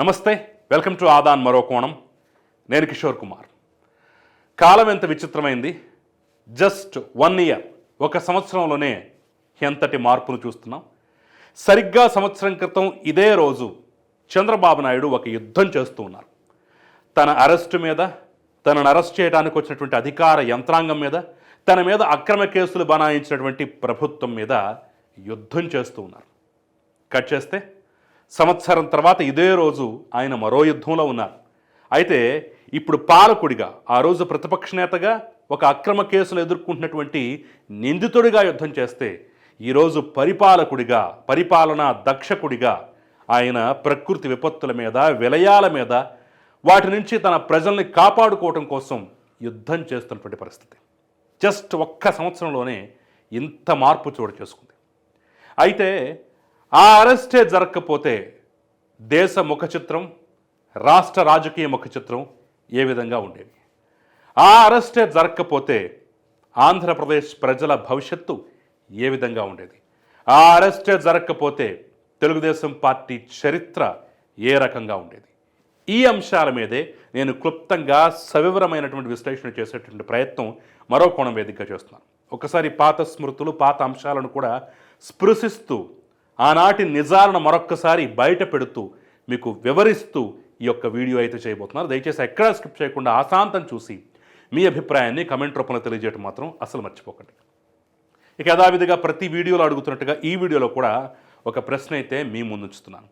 నమస్తే welcome to Aadan మరో కోణం. నేను కిషోర్ కుమార్. కాలం ఎంత విచిత్రమైంది. జస్ట్ వన్ ఇయర్ ఒక సంవత్సరంలోనే ఎంతటి మార్పును చూస్తున్నాం. సరిగ్గా సంవత్సరం క్రితం ఇదే రోజు చంద్రబాబు నాయుడు ఒక యుద్ధం చేస్తూ ఉన్నారు. తన అరెస్టు మీద తనను అరెస్ట్ చేయడానికి వచ్చినటువంటి అధికార యంత్రాంగం మీద తన మీద అక్రమ కేసులు బనాయించినటువంటి ప్రభుత్వం మీద యుద్ధం చేస్తూ ఉన్నారు. కట్ చేస్తే సంవత్సరం తర్వాత ఇదే రోజు ఆయన మరో యుద్ధంలో ఉన్నారు. అయితే ఇప్పుడు పాలకుడిగా ఆ రోజు ప్రతిపక్ష నేతగా ఒక అక్రమ కేసులు ఎదుర్కొంటున్నటువంటి నిందితుడిగా యుద్ధం చేస్తే ఈరోజు పరిపాలకుడిగా పరిపాలనా దక్షకుడిగా ఆయన ప్రకృతి విపత్తుల మీద విలయాల మీద వాటి నుంచి తన ప్రజల్ని కాపాడుకోవటం కోసం యుద్ధం చేస్తున్నటువంటి పరిస్థితి. జస్ట్ ఒక్క సంవత్సరంలోనే ఇంత మార్పు చోటు చేసుకుంది. అయితే ఆ అరెస్టే జరగకపోతే దేశ ముఖ చిత్రం రాష్ట్ర రాజకీయ ముఖ చిత్రం ఏ విధంగా ఉండేది? ఆ అరెస్టే జరగకపోతే ఆంధ్రప్రదేశ్ ప్రజల భవిష్యత్తు ఏ విధంగా ఉండేది? ఆ అరెస్టే జరగకపోతే తెలుగుదేశం పార్టీ చరిత్ర ఏ రకంగా ఉండేది? ఈ అంశాల మీదే నేను క్లుప్తంగా సవివరమైనటువంటి విశ్లేషణ చేసేటువంటి ప్రయత్నం మరో కోణం వేదికగా చేస్తున్నాను. ఒకసారి పాత స్మృతులు పాత అంశాలను కూడా స్పృశిస్తూ ఆనాటి నిజాలను మరొక్కసారి బయట పెడుతూ మీకు వివరిస్తూ ఈ యొక్క వీడియో అయితే చేయబోతున్నారు. దయచేసి ఎక్కడా స్కిప్ చేయకుండా ఆశాంతం చూసి మీ అభిప్రాయాన్ని కమెంట్ రూపంలో తెలియజేయడం మాత్రం అసలు మర్చిపోకండి. ఇక యథావిధిగా ప్రతి వీడియోలో అడుగుతున్నట్టుగా ఈ వీడియోలో కూడా ఒక ప్రశ్న అయితే మీ ముందు ఉంచుతున్నాను.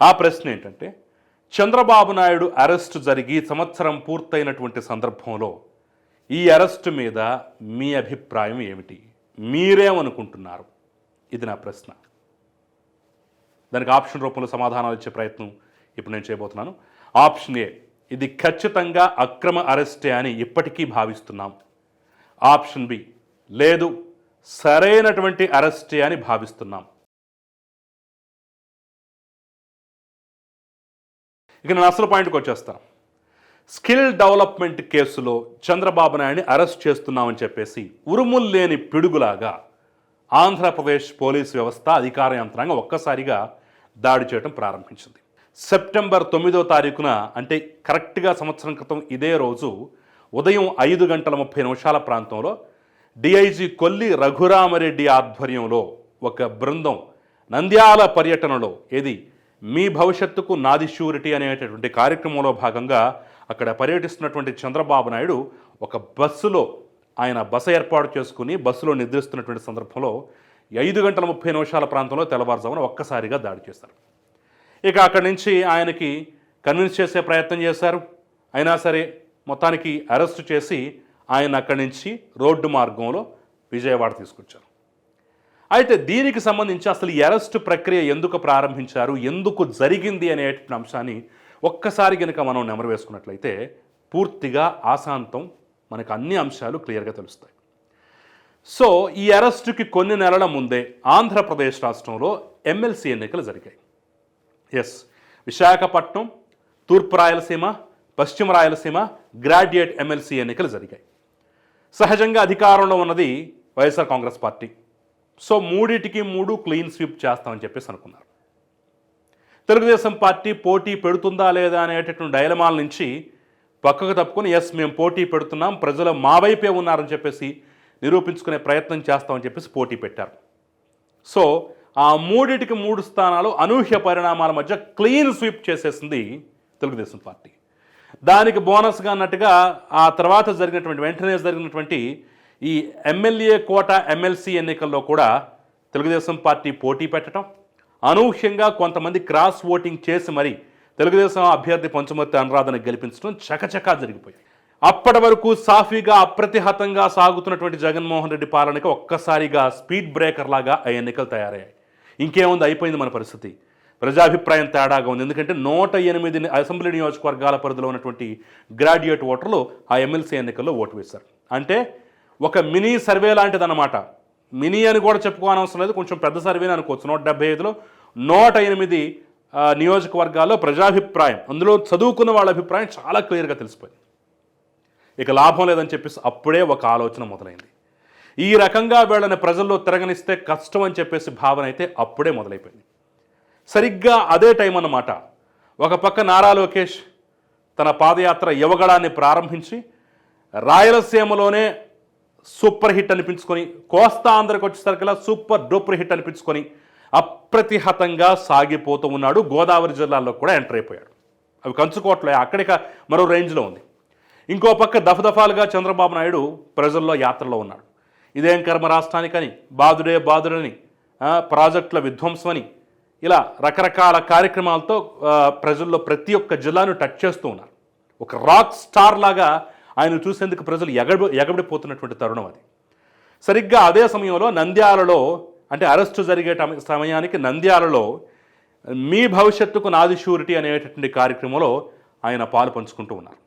ఆ ప్రశ్న ఏంటంటే చంద్రబాబు నాయుడు అరెస్టు జరిగి సంవత్సరం పూర్తయినటువంటి సందర్భంలో ఈ అరెస్టు మీద మీ అభిప్రాయం ఏమిటి? మీరేమనుకుంటున్నారు? ఇది నా ప్రశ్న. దానికి ఆప్షన్ రూపంలో సమాధానాలు ఇచ్చే ప్రయత్నం ఇప్పుడు నేను చేయబోతున్నాను. ఆప్షన్ ఏ ఇది ఖచ్చితంగా అక్రమ అరెస్టే అని ఇప్పటికీ భావిస్తున్నాం. ఆప్షన్ బి లేదు సరైనటువంటి అరెస్టే అని భావిస్తున్నాం. ఇక నేను అసలు పాయింట్కి వచ్చేస్తాను స్కిల్ డెవలప్మెంట్ కేసులో చంద్రబాబు నాయుడిని అరెస్ట్ చేస్తున్నామని చెప్పేసి ఉరుములు లేని పిడుగులాగా ఆంధ్రప్రదేశ్ పోలీస్ వ్యవస్థ అధికార యంత్రాంగం ఒక్కసారిగా దాడి చేయడం ప్రారంభించింది. సెప్టెంబర్ తొమ్మిదో తారీఖున అంటే కరెక్ట్గా సంవత్సరం క్రితం ఇదే రోజు ఉదయం ఐదు గంటల ముప్పై నిమిషాల ప్రాంతంలో డిఐజీ కొల్లి రఘురామరెడ్డి ఆధ్వర్యంలో ఒక బృందం నంద్యాల పర్యటనలో ఏది? మీ భవిష్యత్తుకు నాది షూరిటీ అనేటటువంటి కార్యక్రమంలో భాగంగా అక్కడ పర్యటిస్తున్నటువంటి చంద్రబాబు నాయుడు ఒక బస్సులో ఆయన బస ఏర్పాటు చేసుకుని బస్సులో నిద్రిస్తున్నటువంటి సందర్భంలో ఐదు గంటల ముప్పై నిమిషాల ప్రాంతంలో తెల్లవారుజామున ఒక్కసారిగా దాడి చేశారు. ఇక అక్కడి నుంచి ఆయనకి కన్విన్స్ చేసే ప్రయత్నం చేశారు. అయినా సరే మొత్తానికి అరెస్ట్ చేసి ఆయన అక్కడి నుంచి రోడ్డు మార్గంలో విజయవాడ తీసుకొచ్చారు. అయితే దీనికి సంబంధించి అసలు ఈ అరెస్ట్ ప్రక్రియ ఎందుకు ప్రారంభించారు? ఎందుకు జరిగింది అనేటువంటి అంశాన్ని ఒక్కసారి కనుక మనం నెమరు వేసుకున్నట్లయితే పూర్తిగా ఆశాంతం మనకు అన్ని అంశాలు క్లియర్గా తెలుస్తాయి. సో ఈ అరెస్టుకి కొన్ని నెలల ముందే ఆంధ్రప్రదేశ్ రాష్ట్రంలో ఎమ్మెల్సీ ఎన్నికలు జరిగాయి. ఎస్ విశాఖపట్నం తూర్పు రాయలసీమ పశ్చిమ రాయలసీమ గ్రాడ్యుయేట్ ఎమ్మెల్సీ ఎన్నికలు జరిగాయి. సహజంగా అధికారంలో ఉన్నది వైఎస్ఆర్ కాంగ్రెస్ పార్టీ. సో మూడిటికి మూడు క్లీన్ స్వీప్ చేస్తామని చెప్పేసి అనుకున్నారు. తెలుగుదేశం పార్టీ పోటీ పెడుతుందా లేదా అనేటటువంటి డైలమాల నుంచి పక్కకు తప్పుకొని ఎస్ మేము పోటీ పెడుతున్నాం ప్రజలు మా వైపే ఉన్నారని చెప్పేసి నిరూపించుకునే ప్రయత్నం చేస్తామని చెప్పేసి పోటీ పెట్టారు. సో ఆ మూడిటికి మూడు స్థానాలు అనూహ్య పరిణామాల మధ్య క్లీన్ స్వీప్ చేసేసింది తెలుగుదేశం పార్టీ. దానికి బోనస్గా అన్నట్టుగా ఆ తర్వాత జరిగినటువంటి వెంటనే జరిగినటువంటి ఈ ఎమ్మెల్యే కోట ఎమ్మెల్సీ ఎన్నికల్లో కూడా తెలుగుదేశం పార్టీ పోటీ పెట్టడం అనూహ్యంగా కొంతమంది క్రాస్ ఓటింగ్ చేసి మరి తెలుగుదేశం అభ్యర్థి పంచమూర్తి అనురాధను గెలిపించడం చకచకా జరిగిపోయాయి. అప్పటి వరకు సాఫీగా అప్రతిహతంగా సాగుతున్నటువంటి జగన్మోహన్ రెడ్డి పాలనకి ఒక్కసారిగా స్పీడ్ బ్రేకర్ లాగా ఆ ఎన్నికలు తయారయ్యాయి. ఇంకేముంది? అయిపోయింది మన పరిస్థితి. ప్రజాభిప్రాయం తేడాగా ఉంది. ఎందుకంటే నూట ఎనిమిది అసెంబ్లీ నియోజకవర్గాల పరిధిలో ఉన్నటువంటి గ్రాడ్యుయేట్ ఓటర్లు ఆ ఎమ్మెల్సీ ఎన్నికల్లో ఓటు వేశారు. అంటే ఒక మినీ సర్వే లాంటిదన్నమాట. మినీ అని కూడా చెప్పుకోనవసరం లేదు. కొంచెం పెద్ద సర్వేని అనుకోవచ్చు. నూట డెబ్బై ఐదులో నూట ఎనిమిది నియోజకవర్గాల్లో ప్రజాభిప్రాయం అందులో చదువుకున్న వాళ్ళ అభిప్రాయం చాలా క్లియర్గా తెలిసిపోయింది. ఇక లాభం లేదని చెప్పేసి అప్పుడే ఒక ఆలోచన మొదలైంది. ఈ రకంగా వీళ్ళని ప్రజల్లో తిరగనిస్తే కష్టం అని చెప్పేసి భావన అయితే అప్పుడే మొదలైపోయింది. సరిగ్గా అదే టైం అన్నమాట. ఒక పక్క నారా లోకేష్ తన పాదయాత్ర యువగళాన్ని ప్రారంభించి రాయలసీమలోనే సూపర్ హిట్ అనిపించుకొని కోస్తా ఆంధ్రకు వచ్చేసరికల్లా సూపర్ డూపర్ హిట్ అనిపించుకొని అప్రతిహతంగా సాగిపోతూ ఉన్నాడు. గోదావరి జిల్లాల్లో కూడా ఎంటర్ అయిపోయాడు. అవి కంచుకోవట్లే అక్కడిక మరో రేంజ్లో ఉంది. ఇంకో పక్క దఫదఫాలుగా చంద్రబాబు నాయుడు ప్రజల్లో యాత్రలో ఉన్నాడు. ఇదేం కర్మ రాష్ట్రానికని బాదుడే బాదుడని ప్రాజెక్టుల విధ్వంసమని ఇలా రకరకాల కార్యక్రమాలతో ప్రజల్లో ప్రతి ఒక్క జిల్లాను టచ్ చేస్తూ ఉన్నారు. ఒక రాక్ స్టార్ లాగా ఆయన చూసేందుకు ప్రజలు ఎగబడి ఎగబడిపోతున్నటువంటి తరుణం అది. సరిగ్గా అదే సమయంలో నంద్యాలలో అంటే అరెస్టు జరిగే సమయానికి నంద్యాలలో మీ భవిష్యత్తుకు నాది షూరిటీ అనేటటువంటి కార్యక్రమంలో ఆయన పాలు పంచుకుంటూ ఉన్నారు.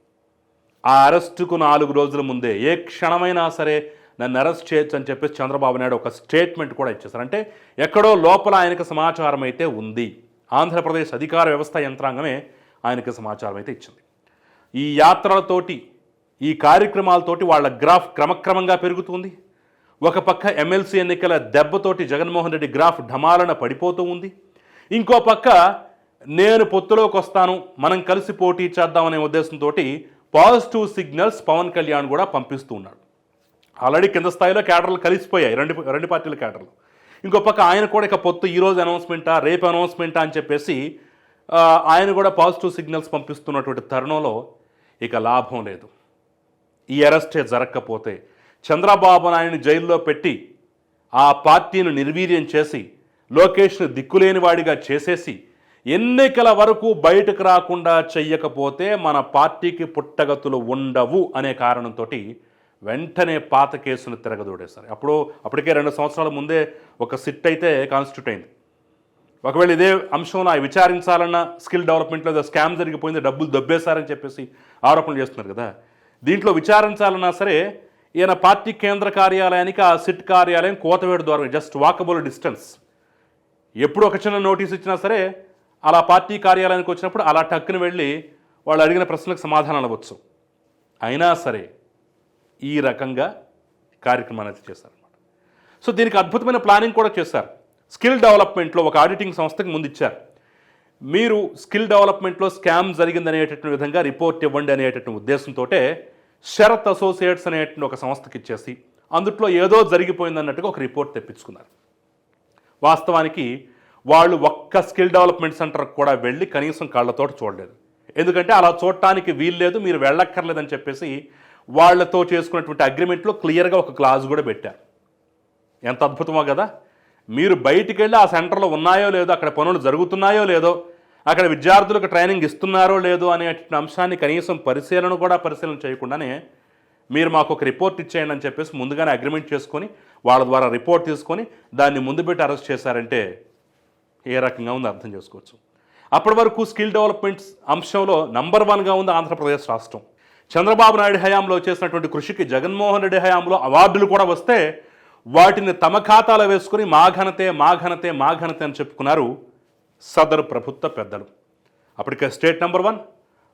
ఆ అరెస్టుకు నాలుగు రోజుల ముందే ఏ క్షణమైనా సరే నన్ను అరెస్ట్ చేయొచ్చు అని చెప్పేసి చంద్రబాబు నాయుడు ఒక స్టేట్మెంట్ కూడా ఇచ్చేశారు. అంటే ఎక్కడో లోపల ఆయనకు సమాచారం అయితే ఉంది. ఆంధ్రప్రదేశ్ అధికార వ్యవస్థ యంత్రాంగమే ఆయనకు సమాచారం అయితే ఇచ్చింది. ఈ యాత్రలతోటి ఈ కార్యక్రమాలతోటి వాళ్ళ గ్రాఫ్ క్రమక్రమంగా పెరుగుతుంది. ఒక పక్క ఎమ్మెల్సీ ఎన్నికల దెబ్బతోటి జగన్మోహన్ రెడ్డి గ్రాఫ్ ఢమాలన పడిపోతూ ఉంది. ఇంకో పక్క నేను పొత్తులోకి వస్తాను మనం కలిసి పోటీ చేద్దామనే ఉద్దేశంతో పాజిటివ్ సిగ్నల్స్ పవన్ కళ్యాణ్ కూడా పంపిస్తూ ఉన్నాడు ఆల్రెడీ కింద స్థాయిలో క్యాడర్లు కలిసిపోయాయి రెండు రెండు పార్టీల క్యాడర్లు. ఇంకో పక్క ఆయన కూడా ఇక పొత్తు ఈరోజు అనౌన్స్మెంటా రేపు అనౌన్స్మెంటా అని చెప్పేసి ఆయన కూడా పాజిటివ్ సిగ్నల్స్ పంపిస్తున్నటువంటి తరుణంలో ఇక లాభం లేదు. ఈ అరెస్టే జరగకపోతే చంద్రబాబు నాయుడిని జైల్లో పెట్టి ఆ పార్టీని నిర్వీర్యం చేసి లోకేష్ను దిక్కులేని వాడిగా చేసేసి ఎన్నికల వరకు బయటకు రాకుండా చెయ్యకపోతే మన పార్టీకి పుట్టగతులు ఉండవు అనే కారణంతో వెంటనే పాత కేసును తిరగదోడేశారు. అప్పుడు అప్పటికే రెండు సంవత్సరాల ముందే ఒక సిట్ అయితే కాన్స్టిట్యూట్ అయింది. ఒకవేళ ఇదే అంశంలో ఆ విచారించాలన్న స్కిల్ డెవలప్మెంట్లో ఏదో స్కామ్ జరిగిపోయింది డబ్బులు దొబ్బేశారని చెప్పేసి ఆరోపణలు చేస్తున్నారు కదా. దీంట్లో విచారించాలన్నా సరే ఈయన పార్టీ కేంద్ర కార్యాలయానికి ఆ సిట్ కార్యాలయం కోతవేడు ద్వారా జస్ట్ వాకబుల్ డిస్టెన్స్ ఎప్పుడు ఒక చిన్న నోటీస్ ఇచ్చినా సరే అలా పార్టీ కార్యాలయానికి వచ్చినప్పుడు అలా టక్కున వెళ్ళి వాళ్ళు అడిగిన ప్రశ్నలకు సమాధానం అవ్వచ్చు. అయినా సరే ఈ రకంగా కార్యక్రమాన్ని అయితే చేశారనమాట సో దీనికి అద్భుతమైన ప్లానింగ్ కూడా చేశారు. స్కిల్ డెవలప్మెంట్లో ఒక ఆడిటింగ్ సంస్థకి ముందు ఇచ్చారు. మీరు స్కిల్ డెవలప్మెంట్లో స్కామ్ జరిగిందనేటటువంటి విధంగా రిపోర్ట్ ఇవ్వండి అనేటటువంటి ఉద్దేశంతో శరత్ అసోసియేట్స్ అనేటువంటి ఒక సంస్థకి ఇచ్చేసి అందుట్లో ఏదో జరిగిపోయిందన్నట్టుగా ఒక రిపోర్ట్ తెప్పించుకున్నారు. వాస్తవానికి వాళ్ళు ఒక్క స్కిల్ డెవలప్మెంట్ సెంటర్కి కూడా వెళ్ళి కనీసం కళ్ళతోటి చూడలేదు. ఎందుకంటే అలా చూడటానికి వీల్లేదు మీరు వెళ్ళక్కర్లేదని చెప్పేసి వాళ్ళతో చేసుకున్నటువంటి అగ్రిమెంట్లో క్లియర్గా ఒక క్లాజ్ కూడా పెట్టారు. ఎంత అద్భుతమో కదా! మీరు బయటికి వెళ్ళి ఆ సెంటర్లో ఉన్నాయో లేదో అక్కడ పనులు జరుగుతున్నాయో లేదో అక్కడ విద్యార్థులకు ట్రైనింగ్ ఇస్తున్నారో లేదో అనే అంశాన్ని కనీసం పరిశీలన కూడా పరిశీలన చేయకుండానే మీరు మాకు ఒక రిపోర్ట్ ఇచ్చేయండి అని చెప్పేసి ముందుగానే అగ్రిమెంట్ చేసుకొని వాళ్ళ ద్వారా రిపోర్ట్ తీసుకొని దాన్ని ముందు పెట్టి అరెస్ట్ చేశారంటే ఏ రకంగా ఉందో అర్థం చేసుకోవచ్చు. అప్పటి వరకు స్కిల్ డెవలప్మెంట్ అంశంలో నంబర్ వన్గా ఉంది ఆంధ్రప్రదేశ్ రాష్ట్రం. చంద్రబాబు నాయుడు హయాంలో చేసినటువంటి కృషికి జగన్మోహన్ రెడ్డి హయాంలో అవార్డులు కూడా వస్తే వాటిని తమ ఖాతాలో వేసుకుని మా ఘనతే మా ఘనతే మా ఘనతే అని చెప్పుకున్నారు సదరు ప్రభుత్వ పెద్దలు. అప్పటికే స్టేట్ నెంబర్ వన్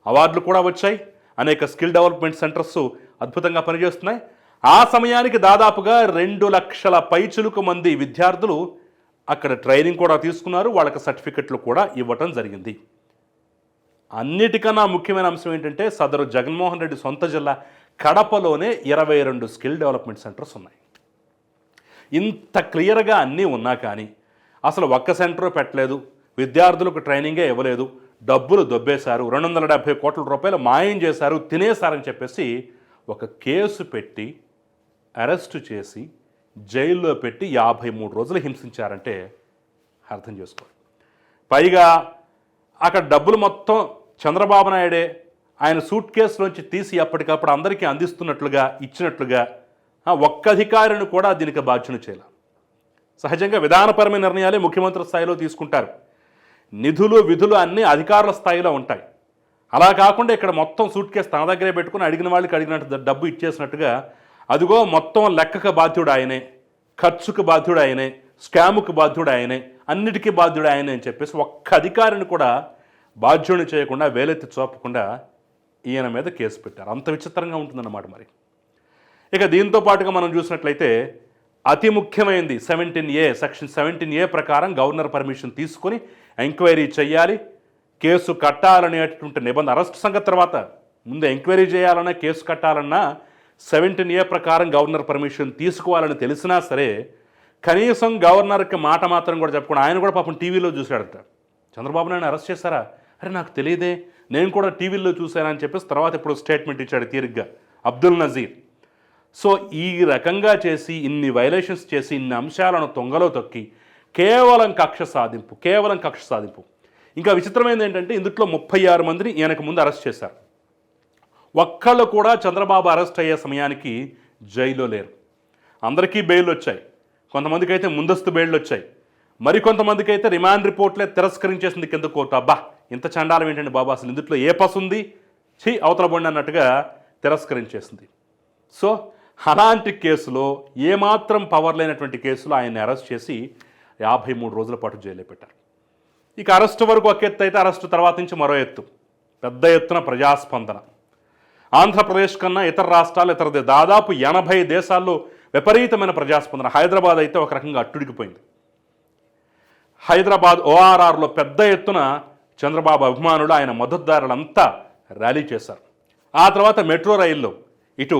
అవార్డులు కూడా వచ్చాయి. అనేక స్కిల్ డెవలప్మెంట్ సెంటర్స్ అద్భుతంగా పనిచేస్తున్నాయి. ఆ సమయానికి దాదాపుగా రెండు లక్షల పైచులకు మంది విద్యార్థులు అక్కడ ట్రైనింగ్ కూడా తీసుకున్నారు వాళ్ళకి సర్టిఫికెట్లు కూడా ఇవ్వటం జరిగింది. అన్నిటికన్నా ముఖ్యమైన అంశం ఏంటంటే సదరు జగన్మోహన్ రెడ్డి సొంత జిల్లా కడపలోనే ఇరవై రెండు స్కిల్ డెవలప్మెంట్ సెంటర్స్ ఉన్నాయి. ఇంత క్లియర్గా అన్నీ ఉన్నా కానీ అసలు ఒక్క సెంటర్ పెట్టలేదు విద్యార్థులకు ట్రైనింగే ఇవ్వలేదు డబ్బులు దొబ్బేశారు రెండు వందల డెబ్బై కోట్ల రూపాయలు మాయం చేశారు తినేశారని చెప్పేసి ఒక కేసు పెట్టి అరెస్టు చేసి జైల్లో పెట్టి యాభై మూడు రోజులు హింసించారంటే అర్థం చేసుకోవాలి పైగా అక్కడ డబ్బులు మొత్తం చంద్రబాబు నాయుడే ఆయన సూట్ కేసులోంచి తీసి అప్పటికప్పుడు అందరికీ అందిస్తున్నట్లుగా ఇచ్చినట్లుగా ఒక్క అధికారిని కూడా దీనికి బాధ్యత చేయాలి సహజంగా విధానపరమైన నిర్ణయాలే ముఖ్యమంత్రి స్థాయిలో తీసుకుంటారు. నిధులు విధులు అన్నీ అధికారుల స్థాయిలో ఉంటాయి. అలా కాకుండా ఇక్కడ మొత్తం సూట్ కేసు తన దగ్గరే పెట్టుకుని అడిగిన వాళ్ళకి అడిగినట్టు డబ్బు ఇచ్చేసినట్టుగా అదిగో మొత్తం లెక్కకు బాధ్యుడు ఆయనే ఖర్చుకు బాధ్యుడు ఆయనే స్కాముకు బాధ్యుడు ఆయనే అన్నిటికీ బాధ్యుడు ఆయనే అని చెప్పేసి ఒక్క అధికారిని కూడా బాధ్యుడిని చేయకుండా వేలెత్తి చూపకుండా ఈయన మీద కేసు పెట్టారు. అంత విచిత్రంగా ఉంటుందన్నమాట మరి. ఇక దీంతో పాటుగా మనం చూసినట్లయితే అతి ముఖ్యమైనది seventeen A section seventeen A ప్రకారం గవర్నర్ పర్మిషన్ తీసుకొని ఎంక్వైరీ చేయాలి కేసు కట్టాలనేటువంటి నిబంధన అరెస్ట్ సంగతి తర్వాత ముందు ఎంక్వైరీ చేయాలన్నా కేసు కట్టాలన్నా సెవెంటీన్ ఏ ప్రకారం గవర్నర్ పర్మిషన్ తీసుకోవాలని తెలిసినా సరే కనీసం గవర్నర్కి మాట మాత్రం కూడా చెప్పకుండా ఆయన కూడా పాపం టీవీలో చూశాడట. చంద్రబాబు నాయుడు అరెస్ట్ చేశారా? అరే నాకు తెలియదే. నేను కూడా టీవీలో చూశానని చెప్పేసి తర్వాత ఇప్పుడు స్టేట్మెంట్ ఇచ్చాడు తీరిగ్గా. అబ్దుల్ నజీర్. సో ఈ రకంగా చేసి ఇన్ని వైలేషన్స్ చేసి ఇన్ని అంశాలను తొంగలో తొక్కి కేవలం కక్ష సాధింపు కేవలం కక్ష సాధింపు. ఇంకా విచిత్రమైనది ఏంటంటే ఇందులో ముప్పై ఆరు మందిని ఈయనకు ముందు అరెస్ట్ చేశారు. ఒక్కళ్ళు కూడా చంద్రబాబు అరెస్ట్ అయ్యే సమయానికి జైల్లో లేరు. అందరికీ బెయిల్ వచ్చాయి. కొంతమందికి అయితే ముందస్తు బెయిల్ వచ్చాయి. మరికొంతమందికి అయితే రిమాండ్ రిపోర్ట్లే తిరస్కరించేసింది కింద కోర్టు. అబ్బా ఇంత చండాలం ఏంటండి బాబా? అసలు ఇందుట్లో ఏ పసుంది ఛీ అవతల బండి అన్నట్టుగా తిరస్కరించేసింది. సో అలాంటి కేసులో ఏమాత్రం పవర్ లేనటువంటి కేసులో ఆయన్ని అరెస్ట్ చేసి యాభై మూడు రోజుల పాటు జైల్లో పెట్టారు. ఇక అరెస్టు వరకు ఒక ఎత్తు అయితే అరెస్టు తర్వాత నుంచి మరో ఎత్తు. పెద్ద ఎత్తున ప్రజాస్పందన. ఆంధ్రప్రదేశ్ కన్నా ఇతర రాష్ట్రాలు ఇతర దాదాపు ఎనభై దేశాల్లో విపరీతమైన ప్రజాస్పందన. హైదరాబాద్ అయితే ఒక రకంగా అట్టుడికిపోయింది హైదరాబాద్ ఓఆర్ఆర్లో పెద్ద ఎత్తున చంద్రబాబు అభిమానులు ఆయన మద్దతుదారులంతా ర్యాలీ చేశారు. ఆ తర్వాత మెట్రో రైల్లో ఇటు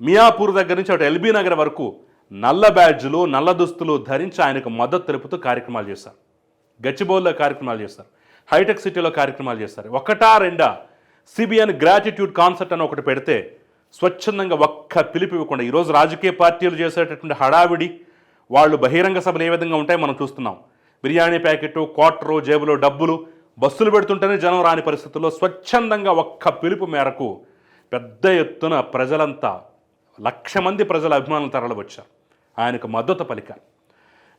మియాపూర్ దగ్గర నుంచి అటు ఎల్బీ నగర్ వరకు నల్ల బ్యాడ్జులు నల్ల దుస్తులు ధరించి ఆయనకు మద్దతు తెలుపుతూ కార్యక్రమాలు చేశారు. గచ్చిబౌల్లో కార్యక్రమాలు చేశారు. హైటెక్ సిటీలో కార్యక్రమాలు చేస్తారు ఒకటా రెండా సిబిఎన్ గ్రాటిట్యూడ్ కాన్సర్ట్ అని ఒకటి పెడితే స్వచ్ఛందంగా ఒక్క పిలుపు ఇవ్వకుండా ఈరోజు రాజకీయ పార్టీలు చేసేటటువంటి హడావిడి వాళ్ళు బహిరంగ సభలు ఏ విధంగా ఉంటాయో మనం చూస్తున్నాం. బిర్యానీ ప్యాకెట్ క్వార్టరు జేబులో డబ్బులు బస్సులు పెడుతుంటేనే జనం రాని పరిస్థితుల్లో స్వచ్ఛందంగా ఒక్క పిలుపు మేరకు పెద్ద ఎత్తున ప్రజలంతా లక్ష మంది ప్రజల అభిమానులు తరలివచ్చారు. ఆయనకు మద్దతు పలికారు.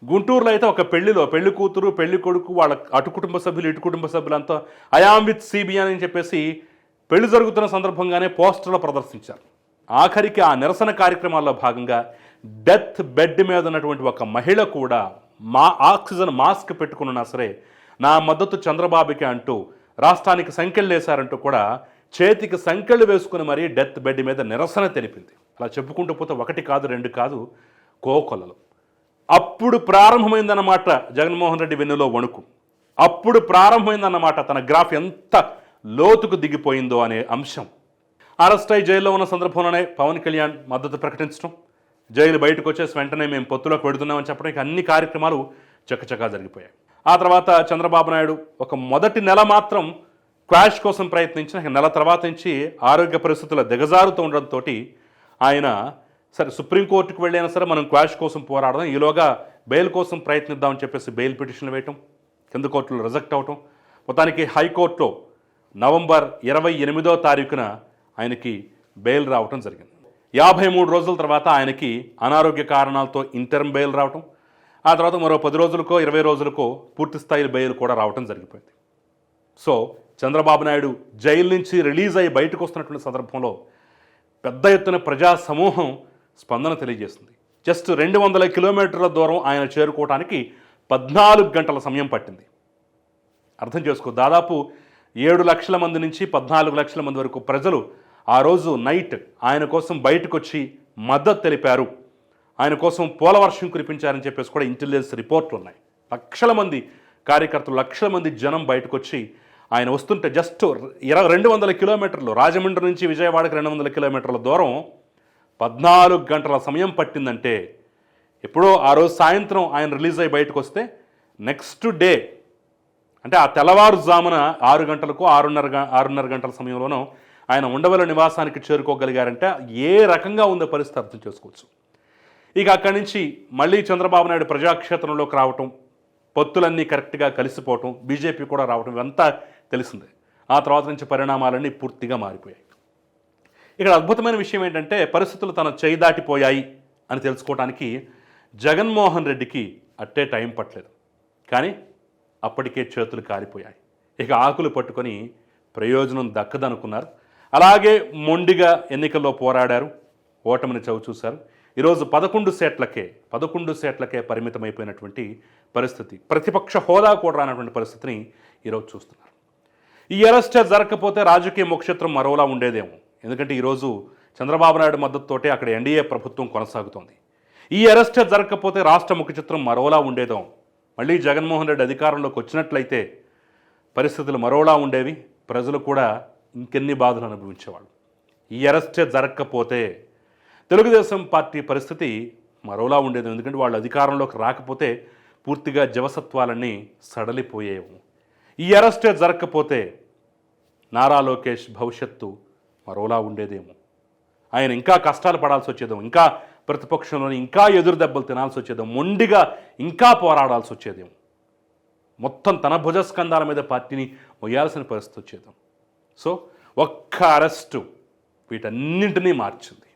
గుంటూరులో అయితే ఒక పెళ్ళిలో పెళ్ళి కూతురు పెళ్ళి కొడుకు వాళ్ళ అటు కుటుంబ సభ్యులు ఇటు కుటుంబ సభ్యులంతా ఐఆమ్ విత్ సిబిఎన్ అని చెప్పేసి పెళ్ళి జరుగుతున్న సందర్భంగానే పోస్టర్లు ప్రదర్శించారు. ఆఖరికి ఆ నిరసన కార్యక్రమాల్లో భాగంగా డెత్ బెడ్ మీద ఉన్నటువంటి ఒక మహిళ కూడా మా ఆక్సిజన్ మాస్క్ పెట్టుకున్నా సరే నా మద్దతు చంద్రబాబుకి అంటూ రాష్ట్రానికి సంఖ్యలు వేశారంటూ కూడా చేతికి సంఖ్యలు వేసుకుని మరీ డెత్ బెడ్ మీద నిరసన తెలిపింది. అలా చెప్పుకుంటూ పోతే ఒకటి కాదు రెండు కాదు కోకొలలు. అప్పుడు ప్రారంభమైందన్నమాట జగన్మోహన్ రెడ్డి వెన్నులో వణుకు. అప్పుడు ప్రారంభమైందన్నమాట తన గ్రాఫ్ ఎంత లోతుకు దిగిపోయిందో అనే అంశం. అరెస్ట్ అయి జైల్లో ఉన్న సందర్భంలోనే పవన్ కళ్యాణ్ మద్దతు ప్రకటించడం జైలు బయటకు వచ్చేసి వెంటనే మేము పొత్తులోకి పెడుతున్నామని చెప్పడానికి అన్ని కార్యక్రమాలు చకచకా జరిగిపోయాయి. ఆ తర్వాత చంద్రబాబు నాయుడు ఒక మొదటి నెల మాత్రం క్వాష్ కోసం ప్రయత్నించిన నెల తర్వాత నుంచి ఆరోగ్య పరిస్థితుల దిగజారుతూ ఉండడంతో ఆయన సరే సుప్రీంకోర్టుకు వెళ్ళైనా సరే మనం క్వాష్ కోసం పోరాడదాం ఈలోగా బెయిల్ కోసం ప్రయత్నిద్దామని చెప్పేసి బెయిల్ పిటిషన్లు వేయటం కింద కోర్టులో రిజెక్ట్ అవటం మొత్తానికి హైకోర్టులో నవంబర్ ఇరవై ఎనిమిదో తారీఖున ఆయనకి బెయిల్ రావటం జరిగింది. యాభై మూడు రోజుల తర్వాత ఆయనకి అనారోగ్య కారణాలతో ఇంటర్మ్ బెయిల్ రావటం ఆ తర్వాత మరో పది రోజులకో ఇరవై రోజులకో పూర్తి స్థాయి బెయిల్ కూడా రావటం జరిగిపోయింది. సో చంద్రబాబు నాయుడు జైలు నుంచి రిలీజ్ అయ్యి బయటకు వస్తున్నటువంటి సందర్భంలో పెద్ద ఎత్తున ప్రజా సమూహం స్పందన తెలియజేస్తుంది. జస్ట్ రెండు వందల కిలోమీటర్ల దూరం ఆయన చేరుకోవడానికి పద్నాలుగు గంటల సమయం పట్టింది. అర్థం చేసుకో దాదాపు ఏడు లక్షల మంది నుంచి పద్నాలుగు లక్షల మంది వరకు ప్రజలు ఆ రోజు నైట్ ఆయన కోసం బయటకు వచ్చి మద్దతు తెలిపారు. ఆయన కోసం పోలవర్షం కురిపించారని చెప్పేసి కూడా ఇంటెలిజెన్స్ రిపోర్ట్లు ఉన్నాయి. లక్షల మంది కార్యకర్తలు లక్షల మంది జనం బయటకు వచ్చి ఆయన వస్తుంటే జస్ట్ ఇరవై రెండు వందల కిలోమీటర్లు రాజమండ్రి నుంచి విజయవాడకి రెండు వందల కిలోమీటర్ల దూరం పద్నాలుగు గంటల సమయం పట్టిందంటే ఎప్పుడో ఆ రోజు సాయంత్రం ఆయన రిలీజ్ అయ్యి బయటకు వస్తే నెక్స్ట్ డే అంటే ఆ తెల్లవారుజామున ఆరు గంటలకు ఆరున్నర ఆరున్నర గంటల సమయంలోనూ ఆయన ఉండవల నివాసానికి చేరుకోగలిగారంటే. ఏ రకంగా ఉందో పరిస్థితి అర్థం చేసుకోవచ్చు. ఇక అక్కడి నుంచి మళ్ళీ చంద్రబాబు నాయుడు ప్రజాక్షేత్రంలోకి రావటం పొత్తులన్నీ కరెక్ట్గా కలిసిపోవటం బీజేపీ కూడా రావటం ఇవంతా తెలిసిందే. ఆ తర్వాత నుంచి పరిణామాలన్నీ పూర్తిగా మారిపోయాయి. ఇక్కడ అద్భుతమైన విషయం ఏంటంటే పరిస్థితులు తన చేయి దాటిపోయాయి అని తెలుసుకోవడానికి జగన్మోహన్ రెడ్డికి అట్టే టైం పట్టలేదు. కానీ అప్పటికే చేతులు కారిపోయాయి. ఇక ఆకులు పట్టుకొని ప్రయోజనం దక్కదనుకున్నారు. అలాగే మొండిగా ఎన్నికల్లో పోరాడారు. ఓటమిని చవి చూశారు. ఈరోజు పదకొండు సీట్లకే పదకొండు సీట్లకే పరిమితమైపోయినటువంటి పరిస్థితి. ప్రతిపక్ష హోదా కూడా రానటువంటి పరిస్థితిని ఈరోజు చూస్తున్నారు. ఈ అరెస్ట్ జరగకపోతే రాజకీయ మోక్షత్రం మరోలా ఉండేదేమో. ఎందుకంటే ఈరోజు చంద్రబాబు నాయుడు మద్దతుతోటే అక్కడ ఎన్డీఏ ప్రభుత్వం కొనసాగుతోంది. ఈ అరెస్ట్ జరగకపోతే రాష్ట్ర ముఖ చిత్రం మరోలా ఉండేదేమో. మళ్ళీ జగన్మోహన్ రెడ్డి అధికారంలోకి వచ్చినట్లయితే పరిస్థితులు మరోలా ఉండేవి. ప్రజలు కూడా ఇంకెన్ని బాధలు అనుభవించేవాళ్ళు. ఈ అరెస్టే జరగకపోతే తెలుగుదేశం పార్టీ పరిస్థితి మరోలా ఉండేది. ఎందుకంటే వాళ్ళు అధికారంలోకి రాకపోతే పూర్తిగా జవసత్వాలన్నీ సడలిపోయేవు. ఈ అరెస్టే జరగకపోతే నారా లోకేష్ భవిష్యత్తు మరోలా ఉండేదేమో. ఆయన ఇంకా కష్టాలు పడాల్సి వచ్చేదేమో. ఇంకా ప్రతిపక్షంలోని ఇంకా ఎదురు దెబ్బలు తినాల్సి వచ్చేదేమో మొండిగా ఇంకా పోరాడాల్సి వచ్చేదేమో మొత్తం తన భుజస్కంధాల మీద పార్టీని మొయ్యాల్సిన పరిస్థితి వచ్చేదాం. సో ఒక్క అరెస్టు వీటన్నింటినీ మార్చింది.